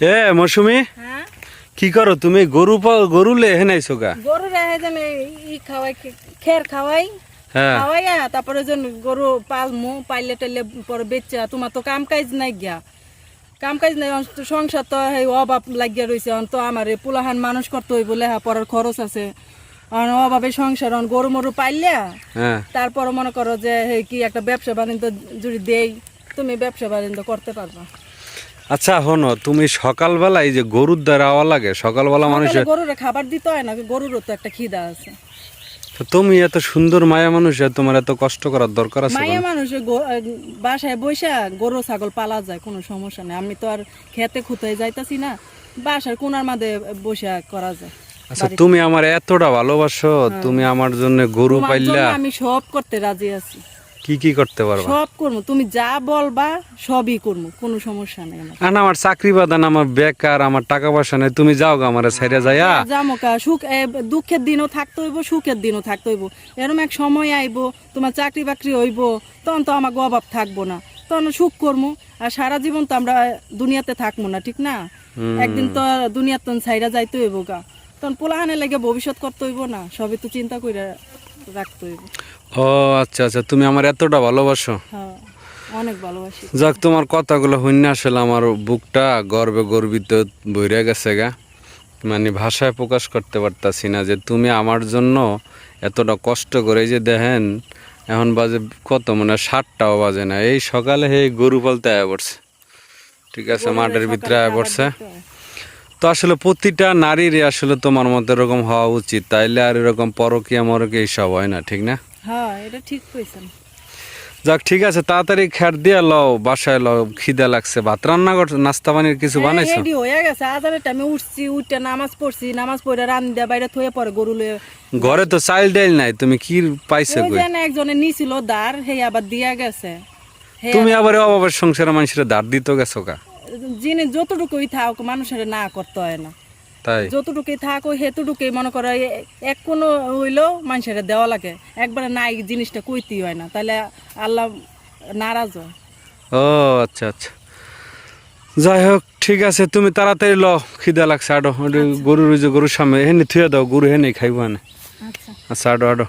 এ মৌসুমি? হ্যাঁ? কি করো তুমি? গরু গরু লে হেনাইছো গা? গরু রেহে যেন ই খাওয়াই খের খাওয়াই। হ্যাঁ। তারপরে যেন গরু পালমু পাইলে টাইলে পরে বেচা। তোমার তো কাম কাজ নাই গিয়া। কাম কাজ নাই সংসার তো এই অভাব লাগিয়া রয়েছে তো আমার এই পুলাহান মানুষ করতে হইব লেহা পড়ার খরচ আছে। অভাবে সংসার গরু মরু পাইলে হ্যাঁ। তারপরে মনে করো যে হে কি একটা ব্যবসা বাণিজ্য যদি দেই তুমি ব্যবসা বাণিজ্য করতে পারবা। আচ্ছা হনো তুমি সকালবেলা এই যে গরুর দ্বারা আওয়া লাগে সকালবেলা মানুষের সকালে গরুরে খাবার দিতে হয় না গরুরও তো একটা খিদা আছে। তো তুমি এত সুন্দর মায়া মানুষ তোমার এত কষ্ট করার দরকার আছে মায়া মানুষ বাসায় বৈশা গরু ছাগল পালা যায় কোনো সমস্যা নেই। আমি তো আর খেতে খুঁতে যাইতাছি না বাসার কোনার মাঝে বসে করা যায়। আচ্ছা তুমি আমার এতটা ভালোবাসো তুমি আমার জন্য গরু পাইলা। আমি সব করতে রাজি আছি। কি কি করতে পারবা? সব করব। তুমি যা বলবা সবই করব। কোনো সমস্যা নেই আমার। আর আমার চাকরি বাদান আমার বেকার আমার টাকা পয়সা নেই তুমি যাও গা আমার সাইডে যাইয়া। জামকা সুখ এ, দুঃখের দিনও থাকতে হইব সুখের দিনও থাকতে হইব। এরম এক সময় আইব তোমার চাকরি বাকরি হইব তখন তো আমাকে অভাব থাকব না। তখন সুখ করব আর সারা জীবন তো আমরা দুনিয়াতে থাকব না ঠিক না? একদিন তো দুনিয়ার তখন সাইরা যাইতে হইব গা। তখন পোলাহানে লেগে ভবিষ্যৎ করতে হইব না। সবই তো চিন্তা করে রাখতে হইব। ও আচ্ছা আচ্ছা তুমি আমার এতটা ভালোবাসো? হ্যাঁ অনেক ভালোবাসি। যাক তোমার কথাগুলো হইনা আসলে আমার বুকটা গর্বে গর্বিত বইরে গেছে গা। মানে ভাষায় প্রকাশ করতে পারতাছি না যে তুমি আমার জন্য এতটা কষ্ট করে যে দেখেন এখন বাজে কত মানে সাতটাও বাজে না। এই সকালে এই গরু পালতে আয়া পড়ছে। ঠিক আছে মাঠের ভিতরে আয়া পড়ছে। তো আসলে প্রতিটা নারীরই আসলে তোমার মতো এরকম হওয়া উচিত। তাইলে আর এরকম পরকিয়া মরকে এইসব হয় না ঠিক না? হ্যাঁ এটা ঠিক কইছেন। যাক ঠিক আছে তাড়াতাড়ি খ্যাট দিয়ে লও বাসায় লও খিদে লাগছে। ভাত রান্না কর নাস্তা পানির কিছু বানাইছো? রেডি হয়ে গেছে আজানের টাইমে উঠছি উঠতে নামাজ পড়ছি নামাজ পড়ে রান দিয়ে বাইরে থয়ে পরে গরু লয়ে ঘরে তো চাইল ডাইল নাই তুমি কি পাইছো কই? যে একজনে নিছিল দাঁড় হে আবার দিয়া গেছে। তুমি আবার অভাবের সংসারে মানুষের দাঁড় দিতে গেছো কা জিনিস যতটুকুই থাক মানুষের না করতে হয় না। তাই? যতটুকুই থাক হেতুটুকুই মনে করো এক কোনো হইলেও মানুষের দেওয়া লাগে। একবারে নাই জিনিসটা কইতেই হয় না। তাহলে আল্লাহ নারাজ হয়। ও আচ্ছা আচ্ছা। যাই হোক ঠিক আছে তুমি তাড়াতাড়ি লও খিদে লাগছে আডো। ওটা গরুর যে গরুর সামনে হেনে থুয়ে দাও গরু হেনে খাইব না আচ্ছা। আচ্ছা আডো আডো।